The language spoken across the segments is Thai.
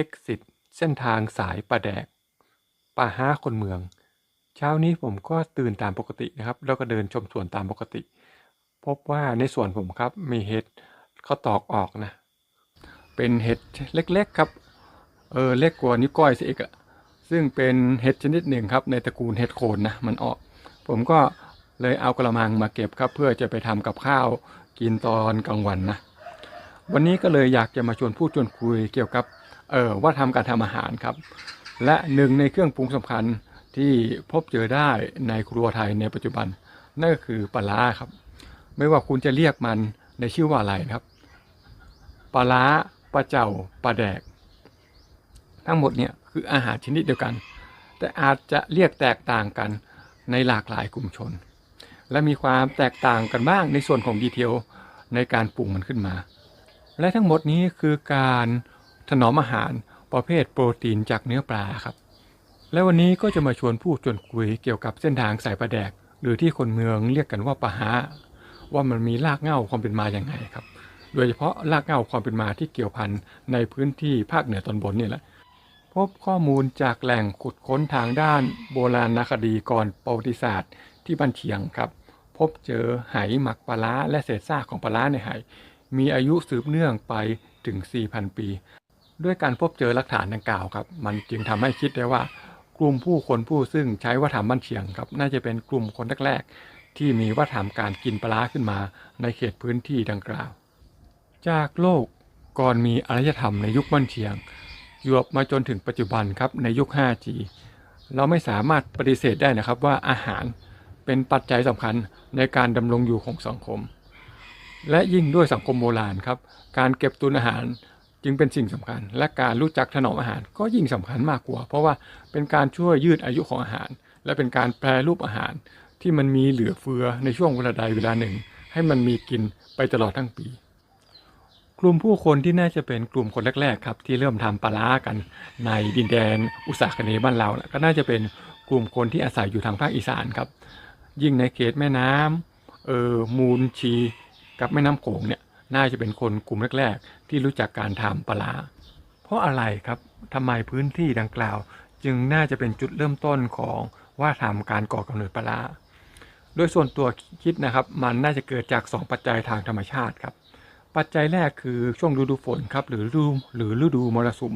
exit เส้นทางสายป่าแดก ป่าห้าคนเมือง เช้านี้ผมก็ตื่นตามปกตินะครับ แล้วก็เดินชมสวนตามปกติ พบว่าในสวนผมครับมีเห็ดเขาตอกออกนะ เป็นเห็ดเล็กๆครับ เออเล็กกว่านิ้วก้อยสิอีกอะซึ่งเป็นเห็ดชนิดหนึ่งครับ ในตระกูลเห็ดโคนนะมันออก ผมก็เลยเอากระมังมาเก็บครับ เพื่อจะไปทำกับข้าวกินตอนกลางวันนะ วันนี้ก็เลยอยากจะมาชวนพูดชวนคุยเกี่ยวกับเออว่าทำการทำอาหารครับ และหนึ่งในเครื่องปรุงสำคัญที่พบเจอได้ในครัวไทยในปัจจุบัน นั่นก็คือปลาร้าครับ ไม่ว่าคุณจะเรียกมันในชื่อว่าอะไรครับปลาร้าปลาเจ้าปลาแดก ทั้งหมดเนี่ยคืออาหารชนิดเดียวกัน แต่อาจจะเรียกแตกต่างกันในหลากหลายกลุ่มชน และมีความแตกต่างกันบ้างในส่วนของดีเทลในการปรุงมันขึ้นมา และทั้งหมดนี้คือการถนอมอาหารประเภทโปรตีนจากเนื้อปลาครับ และวันนี้ก็จะมาชวนพูดชวนคุยเกี่ยวกับเส้นทางสายปลาแดก หรือที่คนเมืองเรียกกันว่าปลาฮาว่ามันมีรากเหง้าความเป็นมาอย่างไงครับ โดยเฉพาะรากเหง้าความเป็นมาที่เกี่ยวพันในพื้นที่ภาคเหนือตอนบนนี่แหละพบข้อมูลจากแหล่งขุดค้นทางด้านโบราณคดีก่อนประวัติศาสตร์ที่บ้านเชียงครับ พบเจอไหหมักปลาและเศษซากของปลาร้าในไห มีอายุสืบเนื่องไปถึง 4,000 ปี ด้วยการพบเจอหลักฐานดังกล่าวครับ มันจึงทำให้คิดได้ว่า กลุ่มผู้คนผู้ซึ่งใช้วัฒนธรรมบ้านเชียงครับ น่าจะเป็นกลุ่มคนแรกๆที่มีวัฒนธรรมการกินปลาขึ้นมาในเขตพื้นที่ดังกล่าว จากโลกก่อนมีอารยธรรมในยุคบ้านเชียงยวบมาจนถึงปัจจุบันครับในยุค 5G เราไม่สามารถปฏิเสธได้นะครับว่าอาหารเป็นปัจจัยสำคัญในการดำรงอยู่ของสังคม และยิ่งด้วยสังคมโบราณครับ การเก็บตุนอาหารจึงเป็นสิ่งสำคัญ และการรู้จักถนอมอาหารก็ยิ่งสำคัญมากกว่า เพราะว่าเป็นการช่วยยืดอายุของอาหาร และเป็นการแปรรูปอาหาร ที่มันมีเหลือเฟือในช่วงเวลาใดเวลาหนึ่ง ให้มันมีกินไปตลอดทั้งปี กลุ่มผู้คนที่น่าจะเป็นกลุ่มคนแรกๆครับที่เริ่มทำปลาร้ากัน ในดินแดนอุตสาหกรรมบ้านเรานะก็น่าจะเป็นกลุ่มคนที่อาศัยอยู่ทางภาคอีสานครับ ยิ่งในเขตแม่น้ำเออมูลชี กับแม่น้ำโขงเนี่ยน่าจะเป็นคนกลุ่มแรก ๆ ที่รู้จักการทำปลา เพราะอะไรครับทำไมพื้นที่ดังกล่าว จึงน่าจะเป็นจุดเริ่มต้นของว่าทำการก่อกำเนิดปลาร้าโดยส่วนตัวคิดนะครับ มันน่าจะเกิดจาก 2 ปัจจัยทางธรรมชาติครับ ปัจจัยแรกคือช่วงฤดูฝนครับหรือฤดูหรือฤดูมรสุม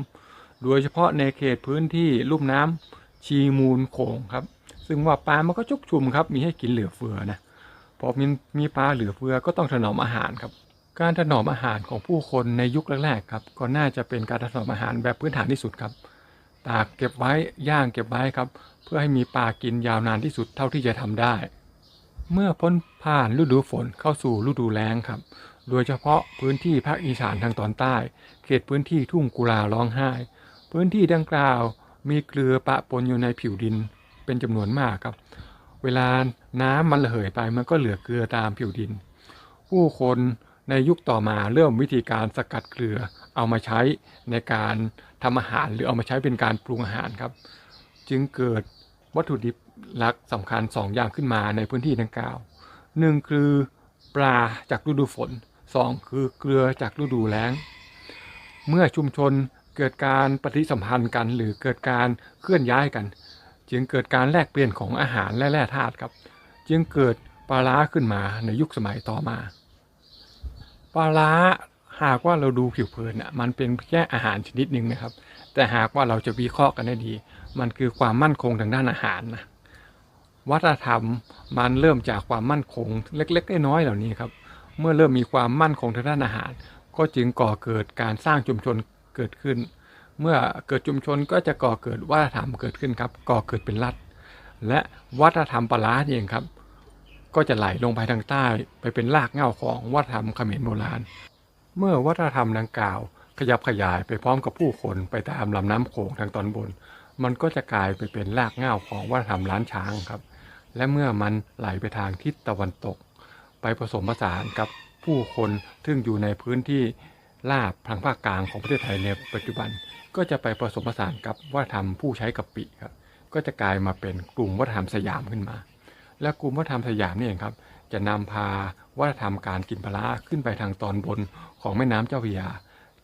โดยเฉพาะในเขตพื้นที่ลุ่มน้ำชีมูลโขงครับ ซึ่งว่าปลามันก็ชุกชุมครับมีให้กินเหลือเฟือนะ พอมีมีปลาเหลือเฟือก็ต้องถนอมอาหารครับ การถนอมอาหารของผู้คนในยุคแรกๆครับก็น่าจะเป็นการถนอมอาหารแบบพื้นฐานที่สุดครับ ตากเก็บไว้ย่างเก็บไว้ครับ เพื่อให้มีปลากินยาวนานที่สุดเท่าที่จะทำได้ เมื่อพ้นผ่านฤดูฝนเข้าสู่ฤดูแล้งครับ โดยเฉพาะพื้นที่ภาคอีสานทางตอนใต้ เขตพื้นที่ทุ่งกุลาร้องไห้ พื้นที่ดังกล่าวมีเกลือปะปนอยู่ในผิวดินเป็นจำนวนมากครับ เวลา น้ำมันระเหยไปมันก็เหลือเกลือตามผิวดิน ผู้คนในยุคต่อมาเริ่มวิธีการสกัดเกลือเอามาใช้ในการทำอาหารหรือเอามาใช้เป็นการปรุงอาหารครับ จึงเกิดวัตถุดิบหลักสำคัญ2ออย่างขึ้นมาในพื้นที่ดังกล่าวหนึ่งคือปลาจากฤดูฝนสองคือเกลือจากฤดูแล้ง เมื่อชุมชนเกิดการปฏิสัมพันธ์กัน หรือเกิดการเคลื่อนย้ายกัน จึงเกิดการแลกเปลี่ยนของอาหารและแร่ธาตุครับ จึงเกิดปลาร้าขึ้นมาในยุคสมัยต่อมาปลาร้าหากว่าเราดูผิวเผินอะมันเป็นแค่อาหารชนิดหนึ่งนะครับ แต่หากว่าเราจะวิเคราะห์กันได้ดี มันคือความมั่นคงทางด้านอาหารนะวัฒนธรรมมันเริ่มจากความมั่นคงเล็กๆน้อยๆเหล่านี้ครับ เมื่อเริ่มมีความมั่นคงทางด้านอาหาร ก็จึงก่อเกิดการสร้างชุมชนเกิดขึ้น เมื่อเกิดชุมชนก็จะก่อเกิดวัฒนธรรมเกิดขึ้นครับ ก่อเกิดเป็นรัฐ และวัฒนธรรมปลาเองครับ ก็จะไหลลงไปทางใต้ไปเป็นรากเหง้าของวัฒนธรรมเขมรโบราณ เมื่อวัฒนธรรมดังกล่าว ขยับขยายไปพร้อมกับผู้คนไปตามลำน้ำโขงทางตอนบน มันก็จะกลายไปเป็นรากเหง้าของวัฒนธรรมล้านช้างครับ และเมื่อมันไหลไปทางทิศตะวันตก ไปผสมผสานกับผู้คนซึ่งอยู่ในพื้นที่ลาบทางภาคกลางของประเทศไทยในปัจจุบัน ก็จะไปผสมผสานกับวัฒนธรรมผู้ใช้กะปิครับ ก็จะกลายมาเป็นกลุ่มวัฒนธรรมสยามขึ้นมา และกลุ่มวัฒนธรรมสยามนี่เองครับ จะนำพาวัฒนธรรมการกินปลาขึ้นไปทางตอนบนของแม่น้ำเจ้าพระยา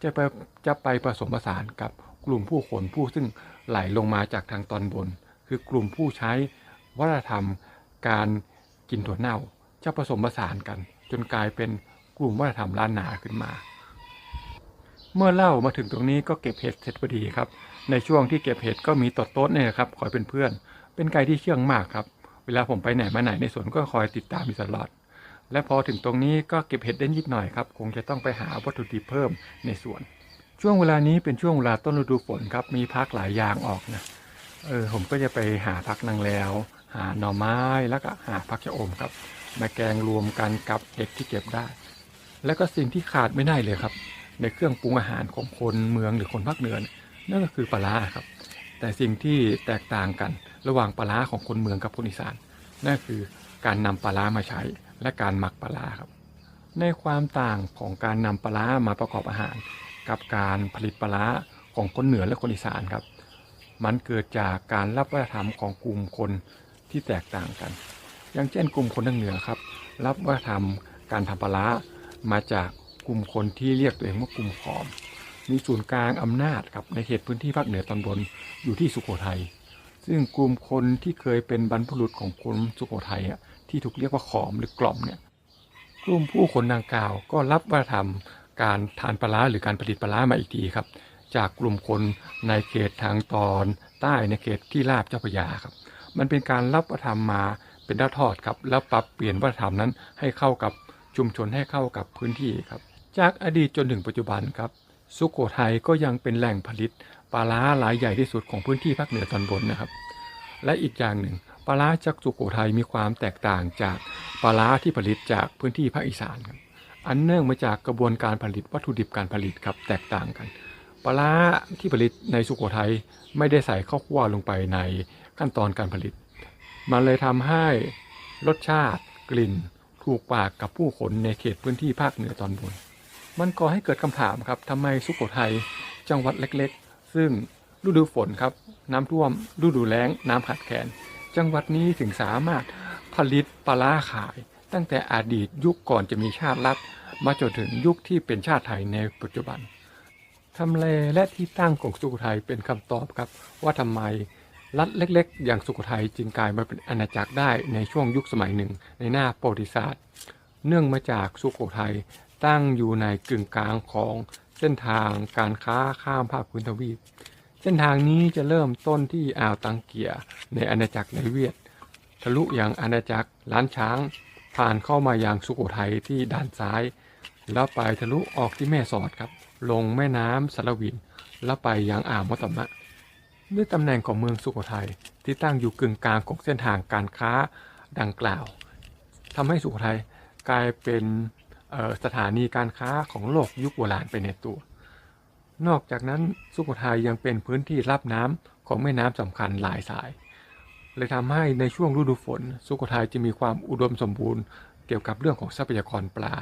จะไปจะไปผสมผสานกับกลุ่มผู้คนผู้ซึ่งไหลลงมาจากทางตอนบน คือกลุ่มผู้ใช้วัฒนธรรมการกินถั่วเน่าจะผสมผสานกัน จนกลายเป็นกลุ่มวัฒนธรรมล้านนาขึ้นมา เมื่อเล่ามาถึงตรงนี้ก็เก็บเห็ดเสร็จพอดีครับ ในช่วงที่เก็บเห็ดก็มีตดโต๊ดเนี่ยครับคอยเป็นเพื่อน เป็นไกด์ที่เชื่องมากครับ เวลาผมไปไหนมาไหนในสวนก็คอยติดตามอยู่ตลอด และพอถึงตรงนี้ก็เก็บเห็ดได้นิดหน่อยครับ คงจะต้องไปหาวัตถุดิบเพิ่มในสวน ช่วงเวลานี้เป็นช่วงเวลาต้นฤดูฝนครับ มีพักหลายอย่างออกนะ เออผมก็จะไปหาพักนางแล้ว หาหน่อไม้แล้วก็หาพักชะอมครับ มาแกงรวมกันกับเห็ดที่เก็บได้ แล้วก็สิ่งที่ขาดไม่ได้เลยครับ ในเครื่องปรุงอาหารของคนเมืองหรือคนภาคเหนือเนี่ย นั่นก็คือปลาร้าครับ แต่สิ่งที่แตกต่างกันระหว่างปลาร้าของคนเมืองกับคนอีสานนั่นคือการนำปลาร้ามาใช้และการหมักปลาร้าครับ ในความต่างของการนำปลาร้ามาประกอบอาหาร กับการผลิตปลาร้าของคนเหนือและคนอีสานครับ มันเกิดจากการรับวัฒนธรรมของกลุ่มคนที่แตกต่างกัน อย่างเช่นกลุ่มคนทางเหนือครับ รับวัฒนธรรมการทำปลาร้ามาจากกลุ่มคนที่เรียกตัวเองว่ากลุ่มขอม มีศูนย์กลางอำนาจครับในเขตพื้นที่ภาคเหนือตอนบนอยู่ที่สุโขทัย ซึ่งกลุ่มคนที่เคยเป็นบรรพบุรุษของคนสุโขทัยอะที่ถูกเรียกว่าขอมหรือกล่อมเนี่ยกลุ่มผู้คนดังกล่าวก็รับวัฒนธรรมการทานปลาร้าหรือการผลิตปลาร้ามาอีกทีครับ จากกลุ่มคนในเขตทางตอนใต้ในเขตที่ราบเจ้าพยาครับ มันเป็นการรับวัฒนธรรมมาเป็นด้าทอดครับ แล้วปรับเปลี่ยนวัฒนธรรมนั้นให้เข้ากับชุมชนให้เข้ากับพื้นที่ครับ จากอดีตจนถึงปัจจุบันครับ สุโขทัยก็ยังเป็นแหล่งผลิตปลาร้ารายใหญ่ที่สุดของพื้นที่ภาคเหนือตอนบนนะครับ และอีกอย่างหนึ่งปลาร้าจากสุโขทัยมีความแตกต่างจากปลาร้าที่ผลิตจากพื้นที่ภาคอีสานครับอันเนื่องมาจากกระบวนการผลิตวัตถุดิบการผลิตครับแตกต่างกันปลาร้าที่ผลิตในสุโขทัยไม่ได้ใส่ข้าวคั่วลงไปในขั้นตอนการผลิต มันเลยทำให้รสชาติกลิ่น ถูกปากกับผู้คนในเขตพื้นที่ภาคเหนือตอนบน มันก่อให้เกิดคำถามครับทำไมสุโขทัยจังหวัดเล็กๆ ซึ่งฤดูฝนครับ น้ำท่วมฤดูแล้งน้ำขาดแคลนจังหวัดนี้ถึงสามารถผลิตปลาร้าขาย ตั้งแต่อดีตยุคก่อนจะมีชาติรัฐ มาจนถึงยุคที่เป็นชาติไทยในปัจจุบันทำเลและที่ตั้งของสุโขทัยเป็นคำตอบครับ ว่าทำไมรัฐเล็ก ๆ อย่างสุโขทัยจึงกลายมาเป็นอาณาจักรได้ในช่วงยุคสมัยหนึ่งในหน้าประวัติศาสตร์ เนื่องมาจากสุโขทัย ตั้งอยู่ในกึ่งกลางของเส้นทางการค้าข้ามภาคพื้นทวีป เส้นทางนี้จะเริ่มต้นที่อ่าวตังเกียในอาณาจักรในเวียด ทะลุยังอาณาจักรล้านช้าง ผ่านเข้ามายังสุโขทัยที่ด้านซ้าย แล้วไปทะลุออกที่แม่สอดครับ ลงแม่น้ำสารวิน แล้วไปยังอ่าวมอตมะ ด้วยตำแหน่งของเมืองสุโขทัยที่ตั้งอยู่กึ่งกลางของเส้นทางการค้าดังกล่าวทำให้สุโขทัยกลายเป็น สถานีการค้าของโลกยุคโบราณไปในตัว นอกจากนั้นสุโขทัยยังเป็นพื้นที่รับน้ำของแม่น้ำสำคัญหลายสาย เลยทำให้ในช่วงฤดูฝน สุโขทัยจะมีความอุดมสมบูรณ์เกี่ยวกับเรื่องของทรัพยากรปลา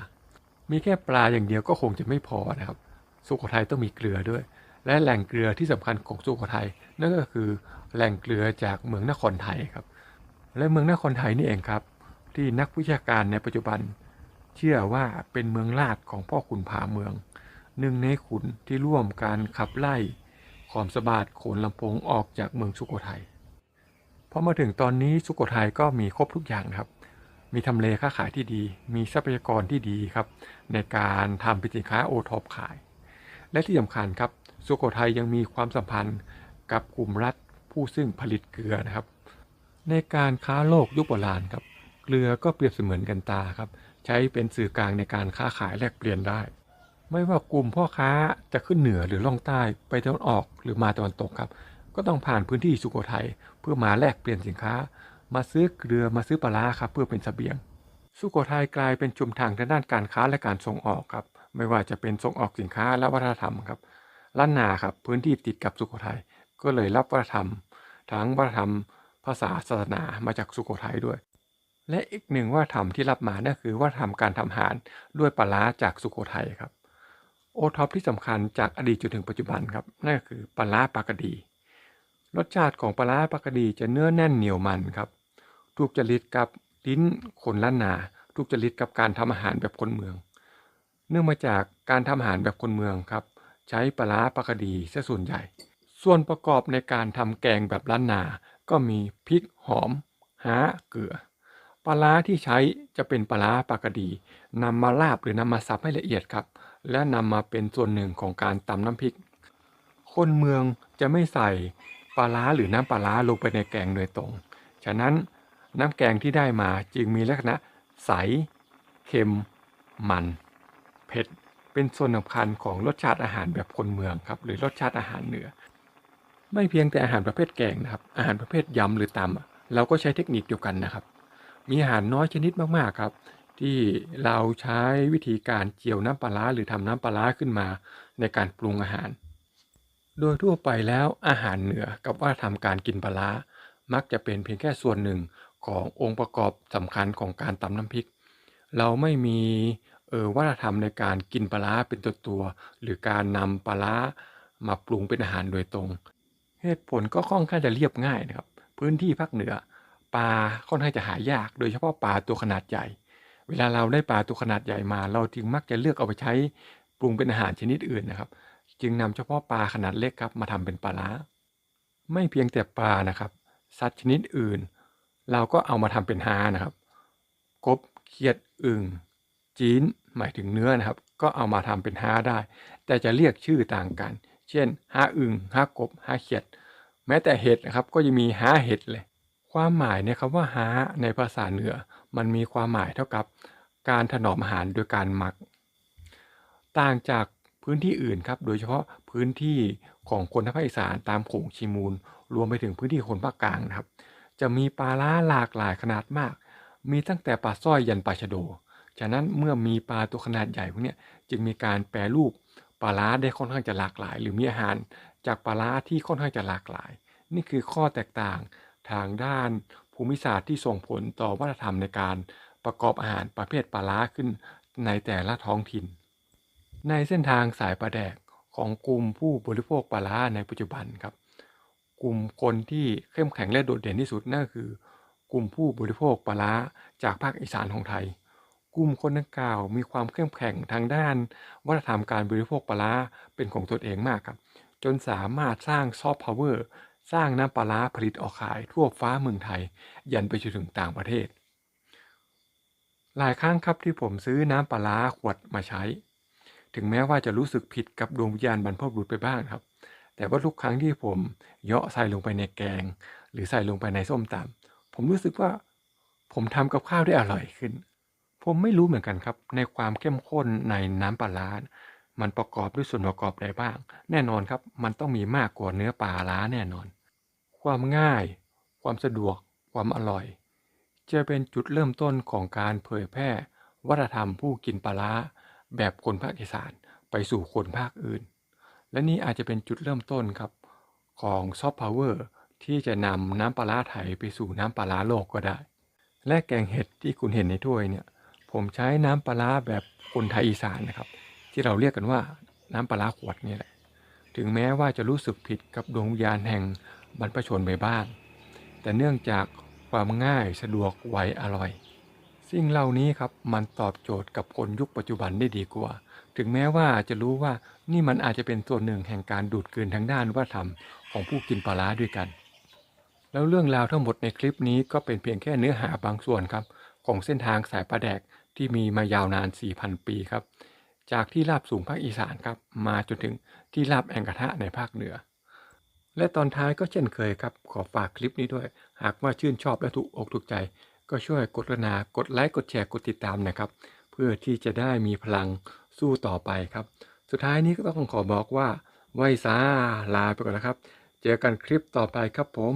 มีแค่ปลาอย่างเดียวก็คงจะไม่พอนะครับ สุโขทัยต้องมีเกลือด้วย และแหล่งเกลือที่สำคัญของสุโขทัยนั่นก็คือแหล่งเกลือจากเมืองนครไทยครับ และเมืองนครไทยนี่เองครับ ที่นักวิชาการในปัจจุบัน เชื่อว่าเป็นเมืองลาดของพ่อขุนผาเมือง หนึ่งในขุนที่ร่วมการขับไล่ขอมสะบาดโขนลำพงออกจากเมืองสุโขทัยพอมาถึงตอนนี้สุโขทัยก็มีครบทุกอย่างครับ มีทำเลค้าขายที่ดี มีทรัพยากรที่ดีครับ ในการทำเป็นสินค้าโอท็อปขาย และที่สำคัญครับสุโขทัยยังมีความสัมพันธ์กับกลุ่มรัฐผู้ซึ่งผลิตเกลือนะครับ ในการค้าโลกยุคโบราณครับ เกลือก็เปรียบเสมือนกันตาครับ ใช้เป็นสื่อกลางในการค้าขายแลกเปลี่ยนได้ ไม่ว่ากลุ่มพ่อค้าจะขึ้นเหนือหรือล่องใต้ไปตะวันออกหรือมาตะวันตกครับ ก็ต้องผ่านพื้นที่สุโขทัยเพื่อมาแลกเปลี่ยนสินค้า มาซื้อเกลือมาซื้อปลาครับเพื่อเป็นสเสบียง สุโขทัยกลายเป็นชุมทางทางด้านการค้าและการส่งออกครับ ไม่ว่าจะเป็นส่งออกสินค้าและวัฒนธรรมครับล้านนาครับพื้นที่ติดกับสุโขทัยก็เลยรับวัฒนธรรม ทั้งวัฒนธรรมภาษาศาสนามาจากสุโขทัยด้วย และอีกหนึ่งวัฒนธรรมที่รับมานั่นคือวัฒนธรรมการทำอาหารด้วยปลาร้าจากสุโขทัยครับ โอท็อปที่สำคัญจากอดีตจนถึงปัจจุบันครับนั่นก็คือปลาร้าปากดี รสชาติของปลาร้าปากดีจะเนื้อแน่นเหนียวมันครับถูกจริตกับลิ้นคนล้านนาถูกจริตกับการทำอาหารแบบคนเมือง เนื่องมาจากการทำอาหารแบบคนเมืองครับ ใช้ปลาร้าปากดีซะส่วนใหญ่ ส่วนประกอบในการทำแกงแบบล้านนา ก็มีพริกหอมหาเกลือ ปลาร้าที่ใช้จะเป็นปลาร้าปลากระดีนำมาลาบหรือนำมาสับให้ละเอียดครับ และนำมาเป็นส่วนหนึ่งของการตำน้ำพริก คนเมืองจะไม่ใส่ปลาร้าหรือน้ำปลาร้าลงไปในแกงโดยตรง ฉะนั้นน้ำแกงที่ได้มาจึงมีลักษณะใส เค็ม มัน เผ็ด เป็นส่วนสำคัญของรสชาติอาหารแบบคนเมืองครับ หรือรสชาติอาหารเหนือ ไม่เพียงแต่อาหารประเภทแกงนะครับ อาหารประเภทยำหรือตำเราก็ใช้เทคนิคเดียวกันนะครับ มีอาหารน้อยชนิดมากๆครับ ที่เราใช้วิธีการเจียวน้ำปลาหรือทำน้ำปลาขึ้นมาในการปรุงอาหาร โดยทั่วไปแล้วอาหารเหนือกับว่าทำการกินปลามักจะเป็นเพียงแค่ส่วนหนึ่งขององค์ประกอบสำคัญของการตำน้ำพริก เราไม่มีเออวัฒนธรรมในการกินปลาเป็นตัวตัว หรือการนำปลามาปรุงเป็นอาหารโดยตรง เหตุผลก็ค่อนข้างจะเรียบง่ายนะครับ พื้นที่ภาคเหนือ ปลาค่อนข้างจะหายาก โดยเฉพาะปลาตัวขนาดใหญ่ เวลาเราได้ปลาตัวขนาดใหญ่มา เราจึงมักจะเลือกเอาไปใช้ปรุงเป็นอาหารชนิดอื่นนะครับ จึงนำเฉพาะปลาขนาดเล็กครับมาทำเป็นปลาร้า ไม่เพียงแต่ปลานะครับ สัตว์ชนิดอื่น เราก็เอามาทำเป็นฮานะครับ กบเขียดอึ่งจีนหมายถึงเนื้อนะครับ ก็เอามาทำเป็นฮาได้ แต่จะเรียกชื่อต่างกัน เช่นฮาอึ่งฮากบฮาเขียด แม้แต่เห็ดนะครับก็จะมีฮาเห็ดเลย ความหมายเนี่ยครับว่าฮาในภาษาเหนือ มันมีความหมายเท่ากับการถนอมอาหารโดยการหมัก ต่างจากพื้นที่อื่นครับโดยเฉพาะพื้นที่ของคนทางภาคอีสานตามโขงชีมูล รวมไปถึงพื้นที่คนภาคกลางนะครับ จะมีปลาล่าหลากหลายขนาดมาก มีตั้งแต่ปลาสร้อยยันปลาชะโดฉะนั้นเมื่อมีปลาตัวขนาดใหญ่พวกนี้จึงมีการแปรรูปปลาล้าได้ค่อนข้างจะหลากหลาย หรือมีอาหารจากปลาล้าที่ค่อนข้างจะหลากหลาย นี่คือข้อแตกต่าง ทางด้านภูมิศาสตร์ที่ส่งผลต่อวัฒนธรรมในการประกอบอาหารประเภทปลาล้าขึ้นในแต่ละท้องถิ่น ในเส้นทางสายปลาแดกของกลุ่มผู้บริโภคปลาล้าในปัจจุบันครับ กลุ่มคนที่เข้มแข็งและโดดเด่นที่สุดนั่นคือกลุ่มผู้บริโภคปลาร้าจากภาคอีสานของไทย กลุ่มคนดังกล่าวมีความเข้มแข็งทางด้าน วัฒนธรรมการบริโภคปลาร้าเป็นของตนเองมากครับ จนสามารถสร้างซอฟต์พาวเวอร์ สร้างน้ำปลาร้าผลิตออกขายทั่วฟ้าเมืองไทย ยันไปจนถึงต่างประเทศ หลายครั้งครับที่ผมซื้อน้ำปลาร้าขวดมาใช้ ถึงแม้ว่าจะรู้สึกผิดกับดวงวิญญาณบรรพบุรุษไปบ้างครับ แต่ว่าทุกครั้งที่ผมเยาะใส่ลงไปในแกง หรือใส่ลงไปในส้มตำผมรู้สึกว่าผมทำกับข้าวได้อร่อยขึ้น ผมไม่รู้เหมือนกันครับ ในความเข้มข้นในน้ำปลาร้ามันประกอบด้วยส่วนประกอบใดบ้าง แน่นอนครับ มันต้องมีมากกว่าเนื้อปลาร้าแน่นอน ความง่าย ความสะดวก ความอร่อย จะเป็นจุดเริ่มต้นของการเผยแพร่ วัฒนธรรมผู้กินปลาร้าแบบคนภาคอีสานไปสู่คนภาคอื่น และนี่อาจจะเป็นจุดเริ่มต้นครับของซอฟต์พาวเวอร์ที่จะนำน้ำปลาร้าไทยไปสู่น้ำปลาร้าโลกก็ได้ และแกงเห็ดที่คุณเห็นในถ้วยเนี่ย ผมใช้น้ำปลาร้าแบบคนไทยอีสานนะครับ ที่เราเรียกกันว่าน้ำปลาร้าขวดนี่แหละ ถึงแม้ว่าจะรู้สึกผิดกับดวงวิญญาณแห่ง บรรพชนไปบ้าง แต่เนื่องจากความง่ายสะดวกไวอร่อย สิ่งเหล่านี้ครับมันตอบโจทย์กับคนยุคปัจจุบันได้ดีกว่า ถึงแม้ว่าจะรู้ว่านี่มันอาจจะเป็นส่วนหนึ่งแห่งการดูดกลืนทางด้านวัฒนธรรมของผู้กินปลาร้าด้วยกัน แล้วเรื่องราวทั้งหมดในคลิปนี้ก็เป็นเพียงแค่เนื้อหาบางส่วนครับ ของเส้นทางสายปลาแดกที่มีมายาวนาน 4,000 ปีครับ จากที่ราบสูงภาคอีสานครับมาจนถึงที่ราบแองกระทะในภาคเหนือ และตอนท้ายก็เช่นเคยครับ ขอฝากคลิปนี้ด้วย หากว่าชื่นชอบและถูกอกถูกใจ ก็ช่วยกดกระนากดไลค์กดแชร์กดติดตามนะครับ เพื่อที่จะได้มีพลังสู้ต่อไปครับ สุดท้ายนี้ก็ต้องขอบอกว่าไว้ซาลาไปก่อนนะครับ เจอกันคลิปต่อไปครับผม